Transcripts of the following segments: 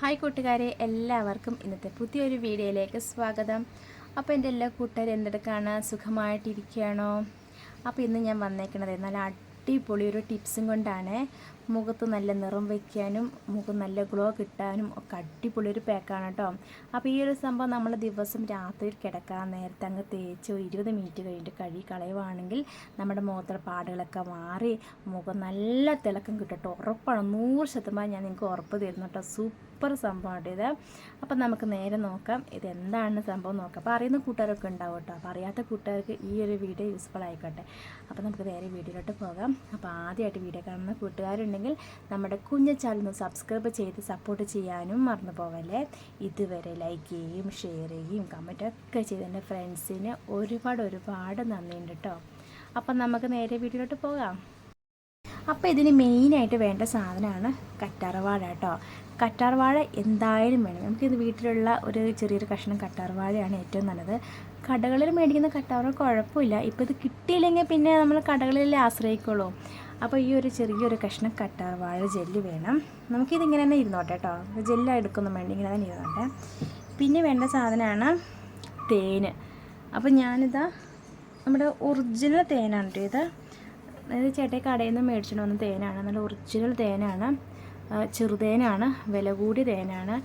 Hi കൂട്ടുകാരെ എല്ലാവർക്കും ഇന്നത്തെ പുതിയൊരു വീഡിയോയിലേക്ക് സ്വാഗതം. അപ്പോൾ എന്റെ എല്ലാ കൂട്ടുകാരും എന്തെടുക്കാണ്? സുഖമായിട്ടിരിക്കുകയാണോ? അപ്പോൾ ഇന്ന് ഞാൻ വന്നേക്കണത് നല്ല അടിപൊളി ഒരു ടിപ്സും കൊണ്ടാണ്. മുഖത്ത് നല്ല നിറം വയ്ക്കാനും മുഖം നല്ല ഗ്ലോ കിട്ടാനും ഒക്കെ അടിപൊളി ഒരു പാക്കാണ് കേട്ടോ അപ്പോൾ ഈ ഒരു സംഭവം നമ്മൾ ദിവസം രാത്രി കിടക്കാൻ നേരത്തെ അങ്ങ് തേച്ച് ഇരുപത് മിനിറ്റ് കഴിഞ്ഞിട്ട് കഴുകി കളയുവാണെങ്കിൽ നമ്മുടെ മുഖത്തുള്ള പാടുകളൊക്കെ മാറി മുഖം നല്ല തിളക്കം കേട്ടോ ഉറപ്പാണ്. നൂറ് ശതമാനം ഞാൻ നിങ്ങൾക്ക് ഉറപ്പ് തരുന്നു കേട്ടോ സൂപ്പർ സംഭവമാണ് ഇത്. അപ്പം നമുക്ക് നേരെ നോക്കാം. ഇത് എന്താണ് സംഭവം നോക്കാം. അപ്പോൾ അറിയുന്ന കൂട്ടുകാരൊക്കെ ഉണ്ടാവും കേട്ടോ അപ്പോൾ അറിയാത്ത കൂട്ടുകാർക്ക് ഈ ഒരു വീഡിയോ യൂസ്ഫുൾ ആയിക്കോട്ടെ. അപ്പോൾ നമുക്ക് നേരെ വീഡിയോയിലോട്ട് പോകാം. അപ്പോൾ ആദ്യമായിട്ട് വീഡിയോ കാണുന്ന കൂട്ടുകാരുണ്ടെങ്കിൽ നമ്മുടെ കുഞ്ഞ ചാനൽ സബ്സ്ക്രൈബ് ചെയ്ത് സപ്പോർട്ട് ചെയ്യാനും മറന്നു പോവല്ലേ ഇതുവരെ ലൈക്ക് ചെയ്യുകയും ഷെയർ ചെയ്യുകയും കമന്റൊക്കെ ചെയ്ത് എന്റെ ഫ്രണ്ട്സിന് ഒരുപാട് ഒരുപാട് നന്ദിയുണ്ട് കേട്ടോ അപ്പം നമുക്ക് നേരെ വീട്ടിലോട്ട് പോകാം. അപ്പോൾ ഇതിന് മെയിനായിട്ട് വേണ്ട സാധനമാണ് കറ്റാർവാഴ കേട്ടോ കറ്റാർവാഴ എന്തായാലും വേണം. നമുക്കിത് വീട്ടിലുള്ള ഒരു ചെറിയൊരു കഷ്ണം കറ്റാർവാഴയാണ് ഏറ്റവും നല്ലത്. കടകളിൽ മേടിക്കുന്ന കറ്റാർവാഴ കുഴപ്പമില്ല. ഇപ്പോൾ ഇത് കിട്ടിയില്ലെങ്കിൽ പിന്നെ നമ്മൾ കടകളിൽ ആശ്രയിക്കുള്ളൂ. അപ്പോൾ ഈ ഒരു ചെറിയൊരു കഷ്ണം കറ്റാർവാഴ ജെല്ല് വേണം. നമുക്കിതിങ്ങനെ തന്നെ ഇരുന്നോട്ടെ കേട്ടോ ജെല്ല് എടുക്കൊന്നും വേണ്ട ഇങ്ങനെ തന്നെ ഇരുന്നോട്ടെ. പിന്നെ വേണ്ട സാധനമാണ് തേന്. അപ്പോൾ ഞാനിതാ നമ്മുടെ ഒറിജിനൽ തേനാണ് കേട്ടോ ഇത്. അതായത് ചേട്ടൻ കടയിൽ നിന്ന് മേടിച്ചിട്ട് വന്ന തേനാണ്. നല്ല ഒറിജിനൽ തേനാണ്. ചെറുതേനാണ്. വില കൂടിയ തേനാണ്.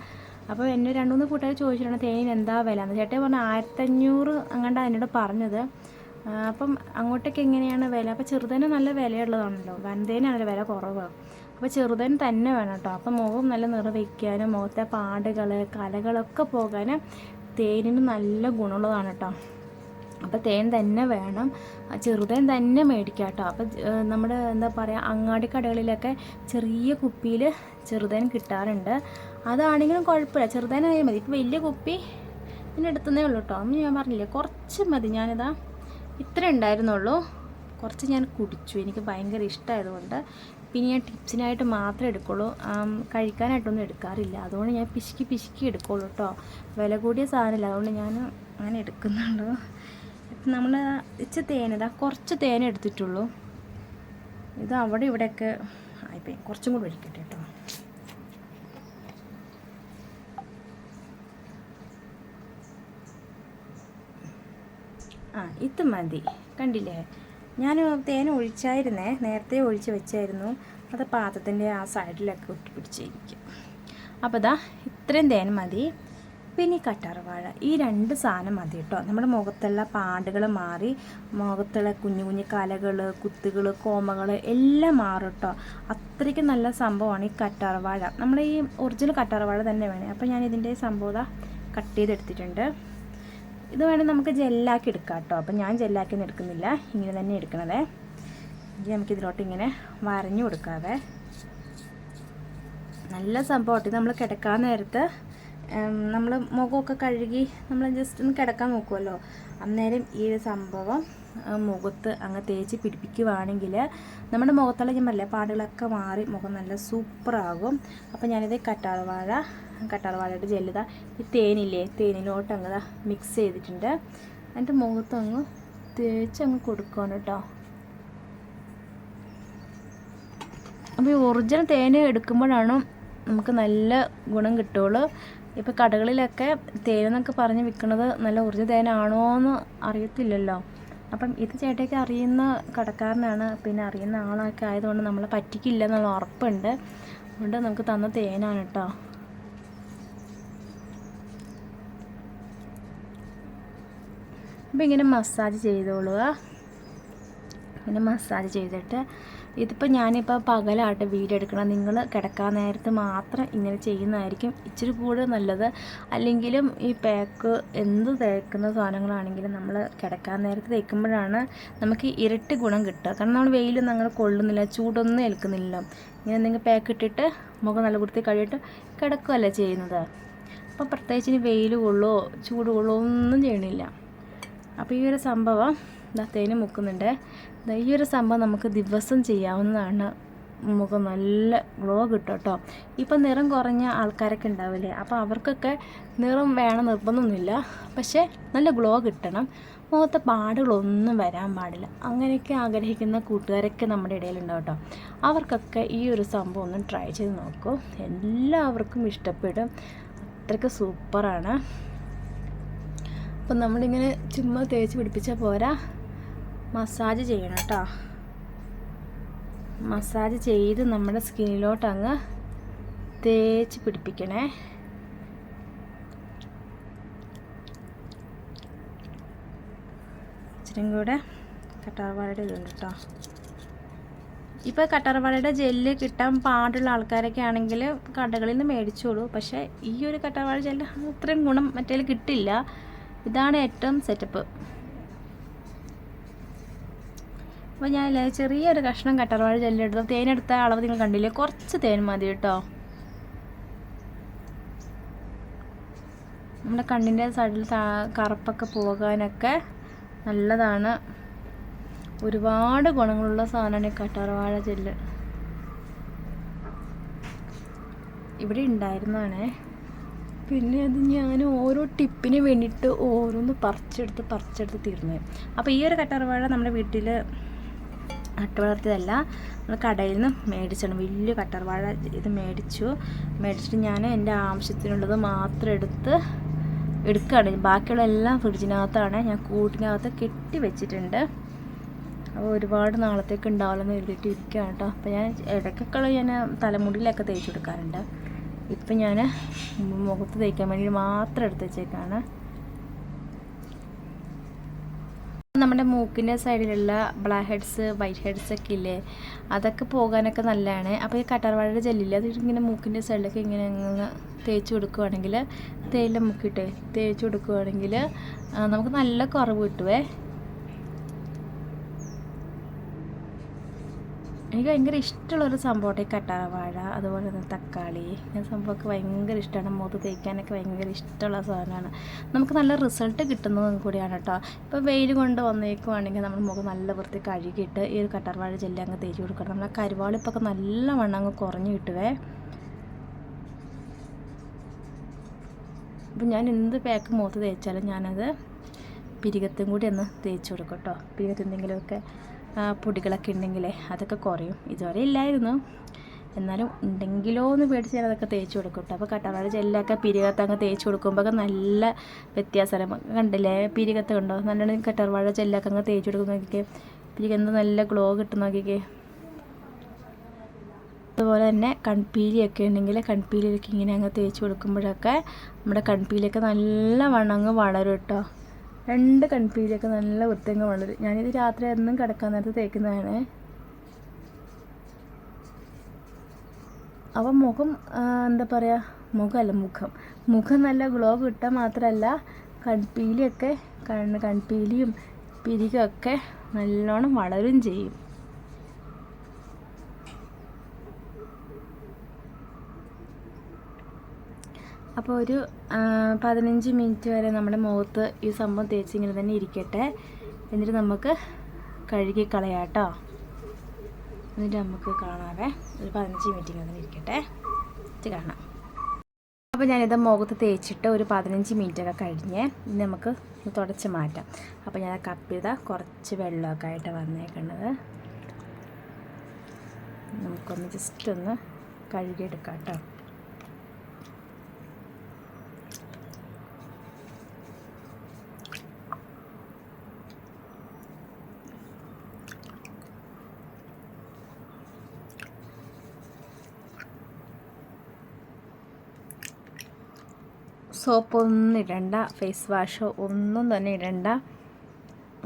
അപ്പോൾ എന്നെ രണ്ട് മൂന്ന് കൂട്ടുകാർ ചോദിച്ചിട്ടുണ്ട് തേനിന് എന്താ വില എന്ന്. ചേട്ടൻ പറഞ്ഞ ആയിരത്തഞ്ഞൂറ് അങ്ങോട്ടാണ് എന്നോട് പറഞ്ഞത്. അപ്പം അങ്ങോട്ടൊക്കെ എങ്ങനെയാണ് വില? അപ്പോൾ ചെറുതേന് നല്ല വിലയുള്ളതാണല്ലോ. വൻതേനാണല്ലോ വില കുറവ്. അപ്പോൾ ചെറുതൻ തന്നെ വേണം കേട്ടോ. അപ്പം മുഖം നല്ല നിറവയ്ക്കാനും മുഖത്തെ പാടുകൾ കലകളൊക്കെ പോകാനും തേനിന് നല്ല ഗുണമുള്ളതാണ് കേട്ടോ. അപ്പോൾ തേൻ തന്നെ വേണം. ചെറുതൻ തന്നെ മേടിക്കാം കേട്ടോ. അപ്പോൾ നമ്മുടെ എന്താ പറയുക അങ്ങാടി കടകളിലൊക്കെ ചെറിയ കുപ്പിയിൽ ചെറുതേൻ കിട്ടാറുണ്ട്. അതാണെങ്കിലും കുഴപ്പമില്ല. ചെറുതനായാൽ മതി. ഇപ്പോൾ വലിയ കുപ്പി ഇതിന്റെ അടുത്തുനിന്നേ ഉള്ളൂ കേട്ടോ. അന്ന് ഞാൻ പറഞ്ഞില്ലേ കുറച്ച് മതി ഞാനിതാ ഇത്ര ഉണ്ടായിരുന്നുള്ളൂ. കുറച്ച് ഞാൻ കുടിച്ചു. എനിക്ക് ഭയങ്കര ഇഷ്ടമായതുകൊണ്ട് പിന്നെ ഞാൻ ടിപ്സിനായിട്ട് മാത്രമേ എടുക്കുള്ളൂ. കഴിക്കാനായിട്ടൊന്നും എടുക്കാറില്ല. അതുകൊണ്ട് ഞാൻ പിശുക്കി പിശുക്കി എടുക്കുള്ളൂ കേട്ടോ വില കൂടിയ സാധനമില്ല. അതുകൊണ്ട് ഞാൻ അങ്ങനെ എടുക്കുന്നുള്ളൂ ഇപ്പം നമ്മൾ ഇച്ച തേൻ ഇതാ കുറച്ച് തേൻ എടുത്തിട്ടുള്ളൂ. ഇത് അവിടെ ഇവിടെയൊക്കെ ആയിപ്പോയി. കുറച്ചും കൂടി ഒഴിക്കട്ടെ കേട്ടോ ആ ഇത് മതി. കണ്ടില്ലേ? ഞാൻ തേൻ ഒഴിച്ചായിരുന്നേ. നേരത്തെ ഒഴിച്ച് വെച്ചായിരുന്നു. അത് പാത്രത്തിന്റെ ആ സൈഡിലൊക്കെ ഒട്ടി പിടിച്ചിരിക്കും. അപ്പോൾ ഇതാ ഇത്രയും തേൻ മതി. പിന്നെ ഈ കറ്റാർവാഴ ഈ രണ്ട് സാധനം മതി കേട്ടോ. നമ്മുടെ മുഖത്തുള്ള പാടുകൾ മാറി മുഖത്തുള്ള കുഞ്ഞു കുഞ്ഞു കലകൾ കുത്തുകൾ കോമകൾ എല്ലാം മാറും കേട്ടോ. അത്രയ്ക്ക് നല്ല സംഭവമാണ് ഈ കറ്റാർവാഴ നമ്മൾ ഈ ഒറിജിനൽ കറ്റാർവാഴ തന്നെ വേണേ. അപ്പോൾ ഞാൻ ഇതിന്റെ സംഭവം ദാ കട്ട് ചെയ്തെടുത്തിട്ടുണ്ട്. ഇത് വേണമെങ്കിൽ നമുക്ക് ജെല്ലാക്കി എടുക്കാം കേട്ടോ. അപ്പം ഞാൻ ജെല്ലാക്കി എടുക്കുന്നില്ല. ഇങ്ങനെ തന്നെ എടുക്കണതേ. ഇനി നമുക്ക് ഇതിലോട്ട് ഇങ്ങനെ വരഞ്ഞു കൊടുക്കാതെ നല്ല സംഭവം ഇത് നമ്മൾ കിടക്കാൻ നേരത്ത് നമ്മൾ മുഖമൊക്കെ കഴുകി നമ്മൾ ജസ്റ്റ് ഒന്ന് കിടക്കാൻ നോക്കുമല്ലോ അന്നേരം ഈ ഒരു സംഭവം മുഖത്ത് അങ്ങ് തേച്ച് പിടിപ്പിക്കുവാണെങ്കിൽ നമ്മുടെ മുഖത്തുള്ള ഞാൻ പറയില്ല പാടുകളൊക്കെ മാറി മുഖം നല്ല സൂപ്പറാകും അപ്പോൾ ഞാനിത് കറ്റാർവാഴ കറ്റാർവാഴയുടെ ജെല്ലിത ഈ തേനില്ലേ തേനിലോട്ട് അങ്ങ് മിക്സ് ചെയ്തിട്ടുണ്ട്. എന്നിട്ട് മുഖത്ത് അങ്ങ് തേച്ച് അങ്ങ് കൊടുക്കണം കേട്ടോ. അപ്പോൾ ഈ ഒറിജിനൽ തേൻ എടുക്കുമ്പോഴാണ് നമുക്ക് നല്ല ഗുണം കിട്ടുള്ളൂ. ഇപ്പോൾ കടകളിലൊക്കെ തേനെന്നൊക്കെ പറഞ്ഞ് വിൽക്കുന്നത് നല്ല ഒറിജിനൽ തേനാണോ എന്ന് അറിയത്തില്ലല്ലോ. അപ്പം ഇത് ചേട്ടയ്ക്ക് അറിയുന്ന കടക്കാരനാണ് പിന്നെ അറിയുന്ന ആളൊക്കെ ആയതുകൊണ്ട് നമ്മളെ പറ്റിക്കില്ല എന്നുള്ള ഉറപ്പുണ്ട്. അതുകൊണ്ട് നമുക്ക് തന്ന തേനാണ് കേട്ടോ. അപ്പം ഇങ്ങനെ മസാജ് ചെയ്തോളുക. ഇങ്ങനെ മസാജ് ചെയ്തിട്ട് ഇതിപ്പോൾ ഞാനിപ്പോൾ പകലായിട്ട് വീഡിയോ എടുക്കണം നിങ്ങൾ കിടക്കാൻ നേരത്ത് മാത്രം ഇങ്ങനെ ചെയ്യുന്നതായിരിക്കും ഇച്ചിരി കൂടുതൽ നല്ലത്. അല്ലെങ്കിലും ഈ പാക്ക് എന്ത് തേക്കുന്ന സാധനങ്ങളാണെങ്കിലും നമ്മൾ കിടക്കാൻ നേരത്ത് തേക്കുമ്പോഴാണ് നമുക്ക് ഇരട്ടി ഗുണം കിട്ടുക. കാരണം നമ്മൾ വെയിലൊന്നും അങ്ങനെ കൊള്ളുന്നില്ല ചൂടൊന്നും ഏൽക്കുന്നില്ല. ഇങ്ങനെ നിങ്ങൾ പാക്ക് ഇട്ടിട്ട് മുഖം നല്ല വൃത്തി കഴിയിട്ട് കിടക്കുകയല്ല ചെയ്യുന്നത്. അപ്പോൾ പ്രത്യേകിച്ച് ഇനി വെയിൽ കൊള്ളുമോ ചൂട് കൊള്ളുമോ ഒന്നും ചെയ്യണില്ല അപ്പോൾ ഈ ഒരു സംഭവം തേന് മുക്കുന്നുണ്ട്. ഈ ഒരു സംഭവം നമുക്ക് ദിവസം ചെയ്യാവുന്നതാണ്. മുഖം നല്ല ഗ്ലോ കിട്ടും കേട്ടോ ഇപ്പം നിറം കുറഞ്ഞ ആൾക്കാരൊക്കെ ഉണ്ടാവില്ലേ? അപ്പോൾ അവർക്കൊക്കെ നിറം വേണം നിർബന്ധമൊന്നുമില്ല. പക്ഷേ നല്ല ഗ്ലോ കിട്ടണം. മുഖത്തെ പാടുകളൊന്നും വരാൻ പാടില്ല. അങ്ങനെയൊക്കെ ആഗ്രഹിക്കുന്ന കൂട്ടുകാരൊക്കെ നമ്മുടെ ഇടയിലുണ്ടാവും കേട്ടോ. അവർക്കൊക്കെ ഈ ഒരു സംഭവം ഒന്ന് ട്രൈ ചെയ്ത് നോക്കൂ. എല്ലാവർക്കും ഇഷ്ടപ്പെടും. അത്രയ്ക്ക് സൂപ്പറാണ് അപ്പം നമ്മളിങ്ങനെ ചുമ്മാ തേച്ച് പിടിപ്പിച്ചാൽ പോരാ. മസാജ് ചെയ്യണം കേട്ടോ മസാജ് ചെയ്ത് നമ്മുടെ സ്കിന്നിലോട്ട് അങ്ങ് തേച്ച് പിടിപ്പിക്കണേ. ഇച്ചിരിയും കൂടെ കട്ടാർവാഴയുടെ ഇതുണ്ട് കേട്ടോ ഇപ്പോൾ കട്ടാർവാഴയുടെ ജെല്ല് കിട്ടാൻ പാടുള്ള ആൾക്കാരൊക്കെ ആണെങ്കിൽ കടകളിൽ നിന്ന് മേടിച്ചോളൂ. പക്ഷേ ഈ ഒരു കട്ടാർവാഴ ജെല്ല് അത്രയും ഗുണം മറ്റേ കിട്ടില്ല. ഇതാണ് ഏറ്റവും സെറ്റപ്പ് അപ്പോൾ ഞാൻ ചെറിയൊരു കഷ്ണം കട്ടർവാഴ ജെല്ലെടുത്ത് തേനെടുത്ത അളവ് നിങ്ങൾ കണ്ടില്ലേ? കുറച്ച് തേൻ മതി കേട്ടോ. നമ്മുടെ കണ്ണിന്റെ സൈഡിൽ കറുപ്പൊക്കെ പോകാനൊക്കെ നല്ലതാണ്. ഒരുപാട് ഗുണങ്ങളുള്ള സാധനമാണ് ഈ കട്ടർവാഴ ജെല്ല് ഇവിടെ ഉണ്ടായിരുന്നതാണേ. പിന്നെ അത് ഞാൻ ഓരോ ടിപ്പിന് വേണ്ടിയിട്ട് ഓരോന്ന് പറിച്ചെടുത്ത് പറിച്ചെടുത്ത് തീർന്നു. അപ്പോൾ ഈ ഒരു കട്ടറവാഴ നമ്മുടെ വീട്ടിൽ നട്ട് വളർത്തിയതല്ല നമ്മൾ കടയിൽ നിന്ന് മേടിച്ചാണ്. വലിയ കട്ടർവാഴ ഇത് മേടിച്ചു. മേടിച്ചിട്ട് ഞാൻ എന്റെ ആവശ്യത്തിനുള്ളത് മാത്രം എടുത്ത് എടുക്കുകയാണ് ബാക്കിയുള്ള എല്ലാം ഫ്രിഡ്ജിനകത്താണ്. ഞാൻ കൂട്ടിനകത്ത് കെട്ടി വെച്ചിട്ടുണ്ട്. അപ്പോൾ ഒരുപാട് നാളത്തേക്ക് ഉണ്ടാവില്ലെന്ന് എഴുതിയിട്ട് ഇരിക്കുകയാണ് കേട്ടോ അപ്പോൾ ഞാൻ ഇടയ്ക്കൊക്കെ ഞാൻ തലമുടിയിലൊക്കെ തേച്ച് കൊടുക്കാറുണ്ട്. ഇപ്പം ഞാൻ മുഖത്ത് തേക്കാൻ വേണ്ടി മാത്രം എടുത്ത് വെച്ചേക്കാണ്. നമ്മുടെ മൂക്കിന്റെ സൈഡിലുള്ള ബ്ലാക്ക് ഹെഡ്സ് വൈറ്റ് ഹെഡ്സ് ഒക്കെ ഇല്ലേ അതൊക്കെ പോകാനൊക്കെ നല്ലതാണ്. അപ്പോൾ ഈ കട്ടർവാഴയുടെ ജെല്ലില്ല അത് ഇങ്ങനെ മൂക്കിന്റെ സൈഡിലൊക്കെ ഇങ്ങനെ അങ്ങ് തേച്ച് കൊടുക്കുവാണെങ്കിൽ തേയില മുക്കിയിട്ട് തേച്ച് കൊടുക്കുവാണെങ്കിൽ നമുക്ക് നല്ല കുറവ് കിട്ടുവേ. എനിക്ക് ഭയങ്കര ഇഷ്ടമുള്ളൊരു സംഭവമാണ് ഈ കട്ടാറവാഴ അതുപോലെ തന്നെ തക്കാളി. ഇങ്ങനെ സംഭവമൊക്കെ ഭയങ്കര ഇഷ്ടമാണ്. മുഖത്ത് തേക്കാനൊക്കെ ഭയങ്കര ഇഷ്ടമുള്ള സാധനമാണ്. നമുക്ക് നല്ല റിസൾട്ട് കിട്ടുന്നതും കൂടിയാണ് കേട്ടോ. ഇപ്പോൾ വെയിൽ കൊണ്ട് വന്നേക്കുവാണെങ്കിൽ നമ്മൾ മുഖം നല്ല വൃത്തി കഴുകിയിട്ട് ഈ ഒരു കട്ടാർവാഴ ജെല്ലി അങ്ങ് തേച്ച് കൊടുക്കണം. നമ്മളെ കരുവാളിപ്പൊക്കെ നല്ല വണ്ണം അങ്ങ് കുറഞ്ഞു കിട്ടുവേ. അപ്പം ഞാൻ എന്ത് പാക്ക് മുഖത്ത് തേച്ചാലും ഞാനത് പിരികത്തും കൂടി ഒന്ന് തേച്ച് കൊടുക്കും കേട്ടോ. പിരികത്ത് എന്തെങ്കിലുമൊക്കെ പൊടികളൊക്കെ ഉണ്ടെങ്കിലേ അതൊക്കെ കുറയും. ഇതുവരെ ഇല്ലായിരുന്നു. എന്നാലും ഉണ്ടെങ്കിലോ എന്ന് പേടിച്ച് ഞാൻ അതൊക്കെ തേച്ച് കൊടുക്കും കേട്ടോ അപ്പോൾ കട്ടവാഴ ജെല്ലൊക്കെ പിരികത്ത് അങ്ങ് തേച്ച് കൊടുക്കുമ്പോൾ നല്ല വ്യത്യാസം കണ്ടില്ലേ? പിരികത്ത് കണ്ടോ? നല്ലോണം കട്ടർവാഴ ജെല്ലൊക്കെ അങ്ങ് തേച്ച് കൊടുക്കും നോക്കിക്കേ. പിരികത്ത് നല്ല ഗ്ലോ കിട്ടും നോക്കിക്കേ. അതുപോലെ തന്നെ കൺപീലിയൊക്കെ ഉണ്ടെങ്കിൽ കൺപീലിയൊക്കെ ഇങ്ങനെ അങ്ങ് തേച്ച് കൊടുക്കുമ്പോഴൊക്കെ നമ്മുടെ കൺപീലിയൊക്കെ നല്ല വണ്ണം അങ്ങ് വളരും കേട്ടോ രണ്ട് കൺപീലിയൊക്കെ നല്ല വൃത്തിയങ്ങ് വളരും ഞാനിത് രാത്രി എന്നും കിടക്കാൻ നേരത്ത് തേക്കുന്നതാണ്. അപ്പം മുഖം എന്താ പറയുക മുഖമല്ല മുഖം. മുഖം നല്ല ഗ്ലോ കിട്ടാൻ മാത്രമല്ല കൺപീലിയൊക്കെ കണ്ണ് കൺപീലിയും പിരികൊക്കെ നല്ലോണം വളരും ചെയ്യും. അപ്പോൾ ഒരു പതിനഞ്ച് മിനിറ്റ് വരെ നമ്മുടെ മുഖത്ത് ഈ സംഭവം തേച്ച് ഇങ്ങനെ തന്നെ ഇരിക്കട്ടെ. എന്നിട്ട് നമുക്ക് കഴുകി കളയാം കേട്ടോ എന്നിട്ട് നമുക്ക് കാണാവേ. ഒരു പതിനഞ്ച് മിനിറ്റ് ഇങ്ങനെ തന്നെ ഇരിക്കട്ടെ. ഇത് കാണാം. അപ്പോൾ ഞാനിത് മുഖത്ത് തേച്ചിട്ട് ഒരു പതിനഞ്ച് മിനിറ്റൊക്കെ കഴിഞ്ഞ് ഇനി നമുക്ക് തുടച്ച് മാറ്റാം. അപ്പോൾ ഞാൻ കപ്പിത കുറച്ച് വെള്ളമൊക്കെ ആയിട്ട് വന്നേക്കുന്നത് നമുക്കൊന്ന് ജസ്റ്റ് ഒന്ന് കഴുകിയെടുക്കാം കേട്ടോ. സോപ്പൊന്നും ഇടണ്ട ഫേസ് വാഷോ ഒന്നും തന്നെ ഇടണ്ട.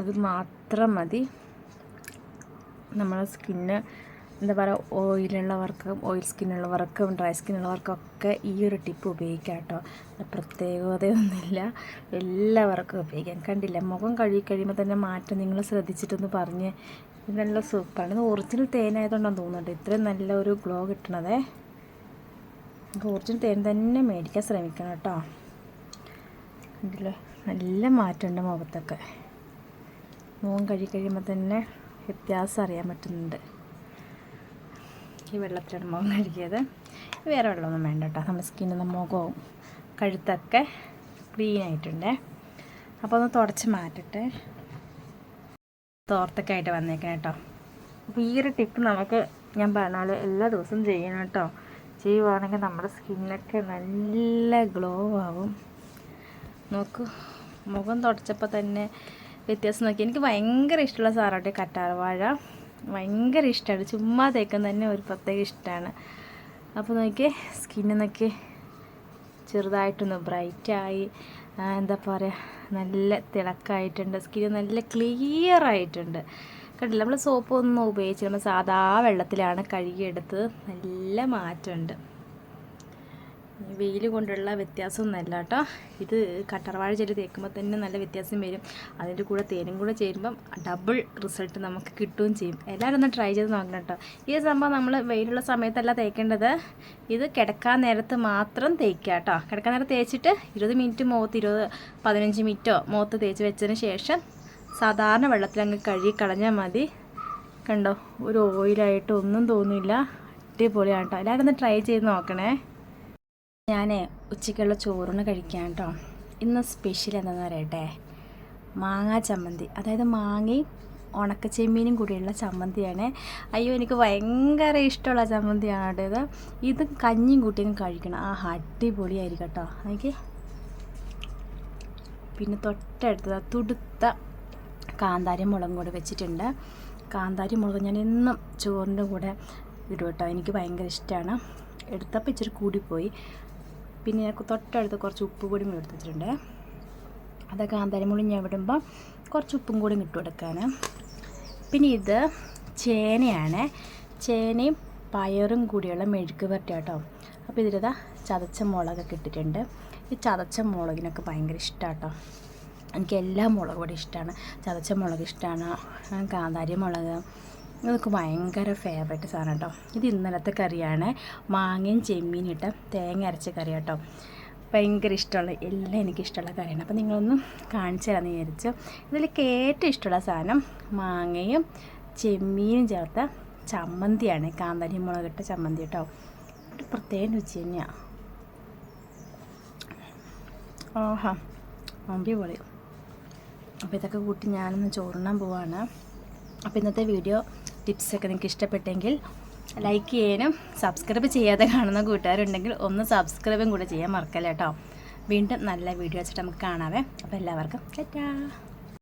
അത് മാത്രം മതി. നമ്മുടെ സ്കിന്ന് എന്താ പറയുക ഓയിലുള്ളവർക്കും ഓയിൽ സ്കിന്നുള്ളവർക്കും ഡ്രൈ സ്കിന്നുള്ളവർക്കൊക്കെ ഈ ഒരു ടിപ്പ് ഉപയോഗിക്കാം കേട്ടോ. പ്രത്യേകതയൊന്നുമില്ല. എല്ലാവർക്കും ഉപയോഗിക്കാം. കണ്ടില്ല മുഖം കഴുകി കഴിയുമ്പോൾ തന്നെ മാറ്റം നിങ്ങൾ ശ്രദ്ധിച്ചിട്ടൊന്ന് പറഞ്ഞ് ഇത് നല്ല സൂപ്പറാണ്. ഇത് ഒറിജിനൽ തേനായതുകൊണ്ടാണ് തോന്നുന്നുണ്ട്. ഇത്രയും നല്ല ഒരു ഗ്ലോ കിട്ടണതേ. ഒറിജിനൽ തേൻ തന്നെ മേടിക്കാൻ ശ്രമിക്കണം കേട്ടോ. കണ്ടില്ലേ നല്ല മാറ്റമുണ്ട് മുഖത്തൊക്കെ. മുഖം കഴിക്കഴിയുമ്പോൾ തന്നെ വ്യത്യാസം അറിയാൻ പറ്റുന്നുണ്ട്. ഈ വെള്ളത്തിലാണ് മുഖം കഴുകിയത്. വേറെ വെള്ളമൊന്നും വേണ്ട കേട്ടോ നമ്മുടെ സ്കിന്നിന് മുഖവും കഴുത്തൊക്കെ ക്ലീൻ ആയിട്ടുണ്ട്. അപ്പോൾ ഒന്ന് തുടച്ച് മാറ്റട്ടെ. തോർത്തൊക്കെ ആയിട്ട് വന്നേക്കണം കേട്ടോ അപ്പോൾ ഈ ഒരു ടിപ്പ് നമുക്ക് ഞാൻ പറഞ്ഞാൽ എല്ലാ ദിവസവും ചെയ്യണം കേട്ടോ ചെയ്യുവാണെങ്കിൽ നമ്മുടെ സ്കിന്നൊക്കെ നല്ല ഗ്ലോ ആവും. നോക്കൂ. മുഖം തുടച്ചപ്പോൾ തന്നെ വ്യത്യാസം നോക്കി. എനിക്ക് ഭയങ്കര ഇഷ്ടമുള്ള സാറാട്ടെ കറ്റാർവാഴ ഭയങ്കര ഇഷ്ടമാണ് ചുമ്മാ തേക്കാൻ തന്നെ ഒരു പ്രത്യേക ഇഷ്ടമാണ് അപ്പോൾ നോക്കിയേ സ്കിന്നൊക്കെ നോക്കി ചെറുതായിട്ടൊന്ന് ബ്രൈറ്റായി. എന്താ പറയുക നല്ല തിളക്കായിട്ടുണ്ട്. സ്കിന്ന് നല്ല ക്ലിയർ ആയിട്ടുണ്ട്. കണ്ടില്ല നമ്മൾ സോപ്പ് ഒന്നും ഉപയോഗിച്ച് നമ്മൾ സാധാ വെള്ളത്തിലാണ് കഴുകിയെടുത്തത്. നല്ല മാറ്റമുണ്ട്. വെയിൽ കൊണ്ടുള്ള വ്യത്യാസമൊന്നുമല്ല കേട്ടോ. ഇത് കട്ടർവാഴ ചെടി തേക്കുമ്പോൾ തന്നെ നല്ല വ്യത്യാസം വരും. അതിന്റെ കൂടെ തേനും കൂടെ ചേരുമ്പം ഡബിൾ റിസൾട്ട് നമുക്ക് കിട്ടുകയും ചെയ്യും. എല്ലാവരും ഒന്ന് ട്രൈ ചെയ്ത് നോക്കണം കേട്ടോ. ഈ സംഭവം നമ്മൾ വെയിലുള്ള സമയത്തല്ല തേക്കേണ്ടത്. ഇത് കിടക്കാൻ നേരത്ത് മാത്രം തേക്കുക കേട്ടോ. കിടക്കാൻ നേരത്ത് തേച്ചിട്ട് ഇരുപത് മിനിറ്റ് മുഖത്ത് ഇരുപത് പതിനഞ്ച് മിനിറ്റോ മുഖത്ത് തേച്ച് വെച്ചതിന് ശേഷം സാധാരണ വെള്ളത്തിൽ അങ്ങ് കഴുകി കളഞ്ഞാൽ മതി. കണ്ടോ? ഒരു ഓയിലായിട്ട് ഒന്നും തോന്നില്ല. അടിപൊളിയാണ് കേട്ടോ. എല്ലാവരും ഒന്ന് ട്രൈ ചെയ്ത് നോക്കണേ. ഞാൻ ഉച്ചയ്ക്കുള്ള ചോറിന് കഴിക്കാൻ കേട്ടോ ഇന്ന് സ്പെഷ്യൽ എന്താണെന്ന് പറയട്ടെ? മാങ്ങാ ചമ്മന്തി. അതായത് മാങ്ങയും ഉണക്ക ചെമ്മീനും കൂടിയുള്ള ചമ്മന്തിയാണ്. അയ്യോ എനിക്ക് ഭയങ്കര ഇഷ്ടമുള്ള ചമ്മന്തിയാണ് കേട്ടത് ഇത് കഞ്ഞിയും കൂട്ടിയും കഴിക്കണം. ആ അടിപൊളിയായിരിക്കും കേട്ടോ എനിക്ക് പിന്നെ തൊട്ടടുത്തത് തുടുത്ത കാന്താരി മുളകും കൂടെ വെച്ചിട്ടുണ്ട്. കാന്താരി മുളക് ഞാൻ എന്നും ചോറിന്റെ കൂടെ ഇടും കേട്ടോ എനിക്ക് ഭയങ്കര ഇഷ്ടമാണ്. എടുത്തപ്പോൾ ഇച്ചിരി കൂടിപ്പോയി. പിന്നെ ഞാൻ തൊട്ടടുത്ത് കുറച്ച് ഉപ്പ് കൂടി എടുത്ത് വെച്ചിട്ടുണ്ട്. അത് കാന്താരി മുളക് ഞാൻ വിടുമ്പോൾ കുറച്ച് ഉപ്പും കൂടി ഇട്ട് കൊടുക്കാൻ പിന്നെ ഇത് ചേനയാണ്. ചേനയും പയറും കൂടിയുള്ള മെഴുക്ക് വരട്ടി കേട്ടോ. അപ്പോൾ ഇതിലിതാ ചതച്ച മുളകൊക്കെ ഇട്ടിട്ടുണ്ട്. ഈ ചതച്ച മുളകിനൊക്കെ ഭയങ്കര ഇഷ്ടമാണ് കേട്ടോ. എനിക്ക് എല്ലാ മുളകും കൂടി ഇഷ്ടമാണ് ചതച്ച മുളക് ഇഷ്ടമാണ് കാന്താരി മുളക് ഇതൊക്കെ ഭയങ്കര ഫേവറേറ്റ് സാധനം കേട്ടോ ഇത് ഇന്നലത്തെ കറിയാണ്. മാങ്ങയും ചെമ്മീനും ഇട്ട തേങ്ങ അരച്ച കറി കേട്ടോ ഭയങ്കര ഇഷ്ടമുള്ള എല്ലാം എനിക്ക് ഇഷ്ടമുള്ള കറിയാണ്. അപ്പോൾ നിങ്ങളൊന്ന് കാണിച്ചു തരാമെന്ന് വിചാരിച്ചു. ഇതിലേക്ക് ഏറ്റവും ഇഷ്ടമുള്ള സാധനം മാങ്ങയും ചെമ്മീനും ചേർത്ത ചമ്മന്തിയാണ്. കാന്താരി മുളകിട്ട ചമ്മന്തി കേട്ടോ ഒരു പ്രത്യേക രുചി തന്നെയാണ് ആഹാ അടിപൊളി. അപ്പോൾ ഇതൊക്കെ കൂട്ടി ഞാനൊന്ന് ചോറുണ്ണാൻ പോവാണ്. അപ്പോൾ ഇന്നത്തെ വീഡിയോ ടിപ്സൊക്കെ നിങ്ങൾക്ക് ഇഷ്ടപ്പെട്ടെങ്കിൽ ലൈക്ക് ചെയ്യാനും സബ്സ്ക്രൈബ് ചെയ്യാതെ കാണുന്ന കൂട്ടുകാരുണ്ടെങ്കിൽ ഒന്ന് സബ്സ്ക്രൈബും കൂടെ ചെയ്യാൻ മറക്കല്ല കേട്ടോ വീണ്ടും നല്ല വീഡിയോ വെച്ചിട്ട് നമുക്ക് കാണാവേ. അപ്പോൾ എല്ലാവർക്കും ടാറ്റാ.